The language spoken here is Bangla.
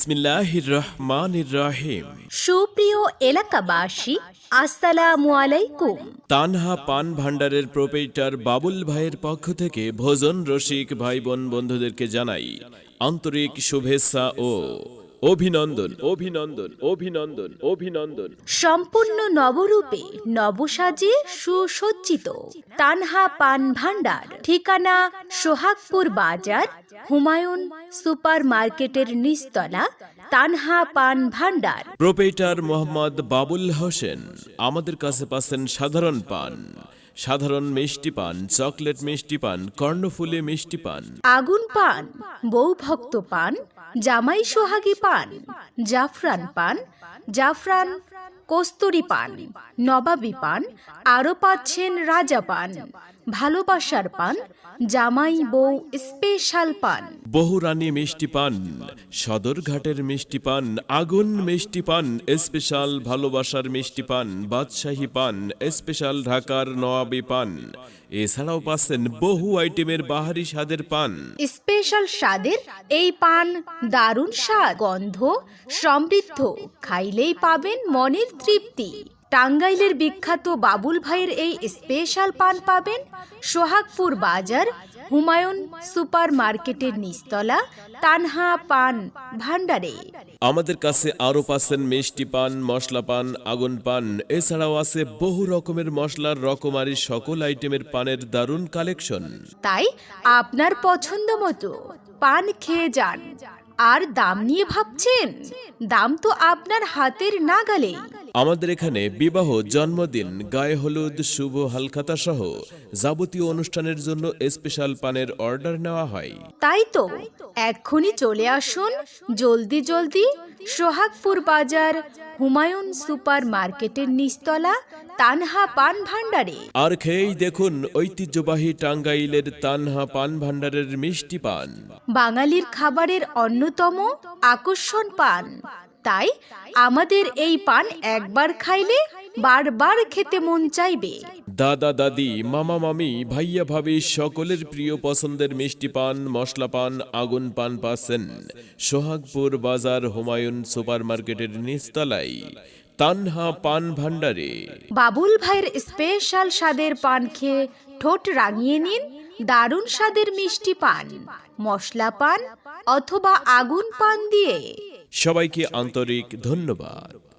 বিসমিল্লাহির রহমানির রহিম সুপ্রিয় এলাকাবাসী আসসালামু আলাইকুম। তানহা পান ভান্ডারের প্রোপেইটার বাবুল ভাইয়ের পক্ষ থেকে ভোজন রসিক ভাই বোন বন্ধুদেরকে জানাই আন্তরিক শুভেচ্ছা ও অভিনন্দন অভিনন্দন অভিনন্দন অভিনন্দন। সম্পূর্ণ নবরূপে নবসাজে সুসজ্জিত তানহা পান ভান্ডার ঠিকানা সোহাগপুর বাজার হুমায়ুন সুপার মার্কেটের নিচতলা তানহা পান ভান্ডার প্রোপেইটার মোহাম্মদ বাবুল হোসেন আমাদের কাছে পাচ্ছেন সাধারণ পান। সাধারণ মিষ্টি পান, চকলেট মিষ্টি পান, কর্ণফুলে মিষ্টি পান। আগুন পান বউ ভক্ত পান, জামাই সোহাগী পান, জাফরান পান, জাফরান কস্তুরি পান নবাবী পান আরও পাচ্ছেন রাজা পান ভালোবাসার পান জামাই বউ স্পেশাল পান। বহুরানী মিষ্টি পান সদরঘাটের মিষ্টি পান আগুন মিষ্টি পান স্পেশাল ভালোবাসার মিষ্টি পান বাদশাহী পান স্পেশাল ঢাকার নওয়াবি পান। এছাড়াও পাচ্ছেন বহু আইটেমের বাহারি স্বাদের পান। স্পেশাল স্বাদের এই পান দারুণ স্বাদ গন্ধ সমৃদ্ধ। খাইলেই পাবেন মনের তৃপ্তি। টাঙ্গাইলের বিখ্যাত বাবুল ভাইয়ের এই স্পেশাল পান পাবেন সোহাগপুর বাজার হুমায়ুন সুপার মার্কেটের নিচতলা তানহা পান ভান্ডারে আমাদের কাছে আরও পাচ্ছেন মিষ্টি পান মশলা পান আগুন পান এছাড়াও আছে বহু রকমের মশলার রকমারি সকল আইটেমের পানের দারুণ কালেকশন। তাই আপনার পছন্দ মতো পান খেয়ে যান। আর দাম নিয়ে ভাবছেন? দাম তো আপনার হাতের নাগালেই আমাদের এখানে বিবাহ জন্মদিন গায়ে হলুদ শুভ হালখাতা সহ যাবতীয় অনুষ্ঠানের জন্য স্পেশাল পানের অর্ডার নেওয়া হয়। তাই তো। এক্ষুনি চলে আসুন জলদি জলদি সোহাগপুর বাজার হুমায়ুন সুপার মার্কেটের নিচতলা তানহা পান ভান্ডারে আর খেয়েই দেখুন ঐতিহ্যবাহী টাঙ্গাইলের তানহা পান ভান্ডারের মিষ্টি পান। বাঙালির খাবারের অন্যতম আকর্ষণ পান। তাই আমাদের এই পান একবার খাইলে বারবার খেতে মন চাইবে। দাদা দাদি মামা মামি ভাইয়া ভাবি সকলের প্রিয় পছন্দের মিষ্টি পান মশলা পান আগুন পান পাচ্ছেন সোহাগপুর বাজার হুমায়ুন সুপার মার্কেটের নিচতলায় তানহা পান ভান্ডারে বাবুল ভাইয়ের স্পেশাল স্বাদের পান খেয়ে ঠোঁট রাঙিয়ে নিন দারুণ স্বাদের মিষ্টি পান মশলা পান অথবা আগুন পান দিয়ে। সবাইকে আন্তরিক ধন্যবাদ।